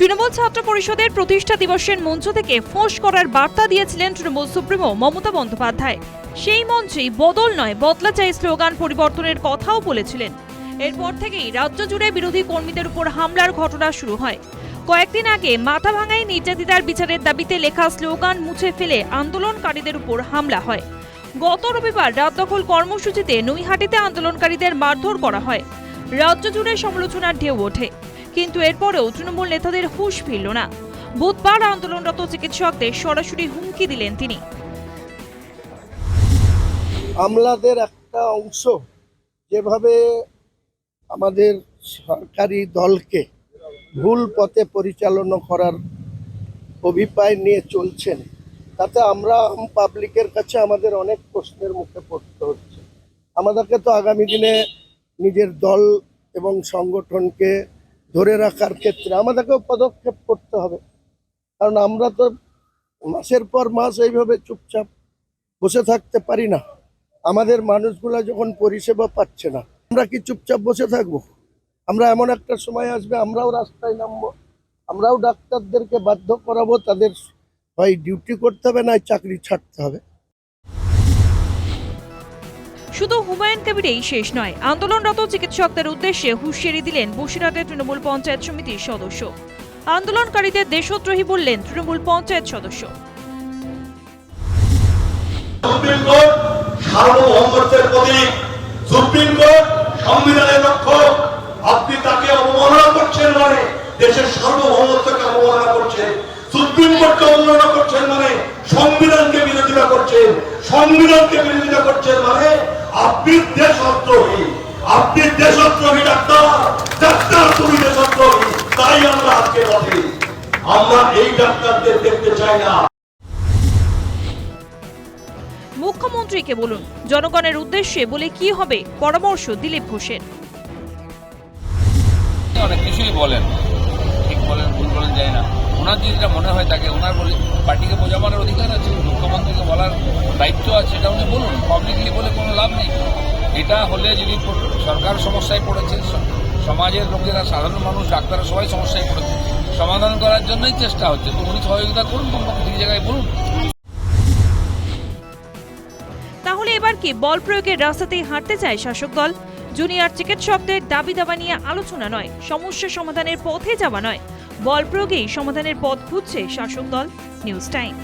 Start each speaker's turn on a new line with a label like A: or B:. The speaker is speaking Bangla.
A: তৃণমূল ছাত্র পরিষদের প্রতিষ্ঠা দিবসের মঞ্চ থেকে ফোঁস করার বার্তা দিয়েছিলেন তৃণমূল সুপ্রিমো মমতা বন্দ্যোপাধ্যায়। সেই মঞ্চেই বদল নয়, বদলা চাই স্লোগান পরিবর্তনের কথাও বলেছিলেন। এরপর থেকেই রাজ্য জুড়ে বিরোধী কর্মীদের উপর হামলার ঘটনা শুরু হয়। কয়েকদিন আগে মাথা ভাঙাই নির্যাতিতার বিচারের দাবিতে লেখা স্লোগান মুছে ফেলে আন্দোলনকারীদের উপর হামলা হয়। গত রবিবার রাত দখল কর্মসূচিতে নৈহাটিতে আন্দোলনকারীদের মারধর করা হয়। রাজ্য জুড়ে সমালোচনার ঢেউ ওঠে। কিন্তু এরপরেও তৃণমূল নেতাদের হুঁশ ফিরল না। বুধবার আন্দোলনরত চিকিৎসকদের সরাসরি হুমকি দিলেন তিনি।
B: আমলাদের একটা অংশ যেভাবে আমাদের সরকারি দলকে ভুল পথে পরিচালনা করার অভিপ্রায় নিয়ে চলছেন, তাতে আমরা পাবলিকের কাছে আমাদের অনেক প্রশ্নের মুখে পড়তে হচ্ছে। আমাদেরকে তো আগামী দিনে নিজের দল এবং সংগঠনকে ধরে রাখার ক্ষেত্রে আমাদেরকেও পদক্ষেপ করতে হবে। কারণ আমরা তো মাসের পর মাস এইভাবে চুপচাপ বসে থাকতে পারি না। আমাদের মানুষগুলা যখন পরিষেবা পাচ্ছে না, আমরা কি চুপচাপ বসে থাকব? আমরা এমন একটা সময় আসবে, আমরাও রাস্তায় নামবো, আমরাও ডাক্তারদেরকে বাধ্য করাবো, তাদের হয় ডিউটি করতে হবে না চাকরি ছাড়তে হবে।
A: শুধু হুমায়ুন কবিরেই শেষ নয়, আন্দোলনরত চিকিৎসকদের উদ্দেশ্যে হুঁশিয়ারি দিলেন বসিরহাটের তৃণমূল পঞ্চায়েত সমিতির সদস্য। আন্দোলনকারীদের দেশদ্রোহী বললেন তৃণমূল পঞ্চায়েত সদস্য।
C: সুপ্রিম কোর্ট সুপ্রিম কোর্ট, সংবিধানের রক্ষক আপনি তাকে অবমাননা করছেন মানে দেশের অবমাননা করছেন। সুপ্রিম কোর্টকে অবমাননা করছেন মানে সংবিধানকে বিরোধিতা করছেন। সংবিধানকে বিরোধিতা করছেন মানে আপনি দেশদ্রোহী। আপনি দেশদ্রোহী ডাক্তার। ডাক্তার তুমি দেশদ্রোহী। তাই আমরা আজকে বলি আমরা এই ডাক্তারদের দেখতে চাই না।
A: মুখ্যমন্ত্রীকে বলুন জনগণের উদ্দেশ্যে বলে কি হবে? পরামর্শ দিলীপ ঘোষের।
D: অনেক কিছুই বলেন ঠিক বলেন ভুল বলেন যায় না। ওনার যদি যেটা মনে হয় তাকে ওনার বলে পার্টিকে বোঝাবার অধিকার আছে মুখ্যমন্ত্রীকে বলার দায়িত্ব আছে এটা উনি বলুন পাবলিকলি লাভ নেই। এটা হলে যদি সরকার সমস্যায় পড়েছে সমাজের লোকেরা, সাধারণ মানুষ, ডাক্তাররা সবাই সমস্যায় পড়েছে। সমাধান করার জন্যই চেষ্টা হচ্ছে। তো উনি সহযোগিতা করুন, কমপক্ষে জায়গায় বলুন।
A: তাহলে এবার কি বল প্রয়োগের রাস্তাতেই হাঁটতে চায় শাসক দল? জুনিয়র চিকিৎসকদের দাবি দাবা নিয়ে আলোচনা নয়, সমস্যা সমাধানের পথে যাওয়া নয়। বল প্রয়োগেই সমাধানের পথ খুঁজছে শাসক দল, নিউজ টাইম।